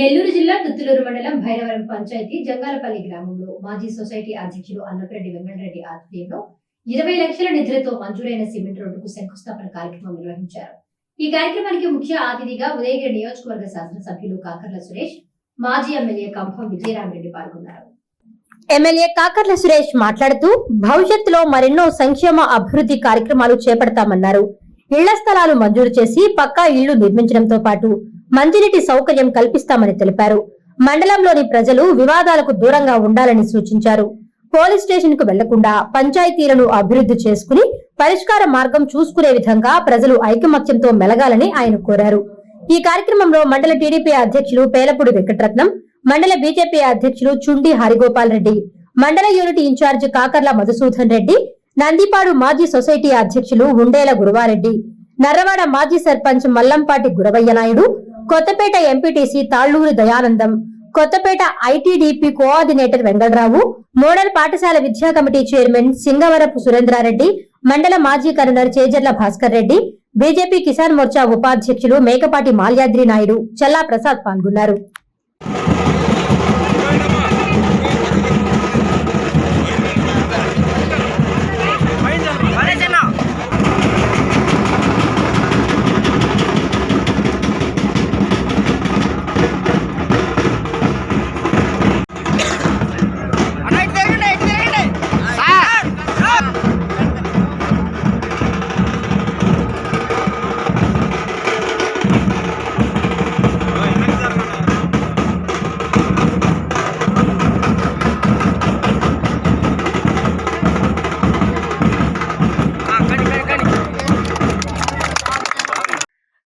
నెల్లూరు జిల్లా తుత్తులూరు మండలం భైరవరం పంచాయతీ జంగాలపల్లి గ్రామంలో మాజీ సొసైటీ అధ్యక్షులు అన్నపరెడ్డి వెంకటరెడ్డి ఆధ్వర్యంలో ఇరవై లక్షల నిధులతో మంజూరైన సిమెంట్ రోడ్డుకు శంకుస్థాపన కార్యక్రమం నిర్వహించారు. ఈ కార్యక్రమానికి ముఖ్య అతిథిగా ఉదయగిరి నియోజకవర్గ శాసనసభ్యులు కాకర్ల సురేష్ మాజీ ఎమ్మెల్యే కంభం విజయరామరెడ్డి పాల్గొన్నారు. ఎమ్మెల్యే కాకర్ల సురేష్ మాట్లాడుతూ భవిష్యత్తులో మరెన్నో సంక్షేమ అభివృద్ధి కార్యక్రమాలు చేపడతామన్నారు. ఇళ్ళ స్థలాలు మంజూరు చేసి పక్కా ఇళ్ళు నిర్మించడంతో పాటు మంచినీటి సౌకర్యం కల్పిస్తామని తెలిపారు. మండలంలోని ప్రజలు వివాదాలకు దూరంగా ఉండాలని సూచించారు. పోలీస్ స్టేషన్కు వెళ్ళకుండా పంచాయతీలను అభివృద్ధి చేసుకుని పరిష్కార మార్గం చూసుకునే విధంగా ప్రజలు ఐకమత్యంతో మెలగాలని ఆయన కోరారు. ఈ కార్యక్రమంలో మండల టీడీపీ అధ్యక్షులు పేలపూడి వెంకటరత్నం మండల బీజేపీ అధ్యక్షులు చుండి హరిగోపాల్ రెడ్డి మండల యూనిట్ ఇన్ఛార్జ్ కాకర్ల మధుసూదన్ రెడ్డి నందిపాడు మాజీ సొసైటీ అధ్యక్షులు ఉండేల గురువారెడ్డి నర్రవాడ మాజీ sarpanch Mallampati Guravaiah Naidu Kothapeta MPTC Tallur Dayanandam Kothapeta ITDP coordinator Vengalarao model పాఠశాల విద్యా కమిటీ చైర్మన్ సింగవరపు సురేంద్రారెడ్డి మండల మాజీ కన్వీనర్ చేజర్ల భాస్కర్ రెడ్డి బీజేపీ కిసాన్ మోర్చా ఉపాధ్యక్షులు మేకపాటి మాల్యాద్రి నాయుడు చల్లా ప్రసాద్ పాల్గొన్నారు.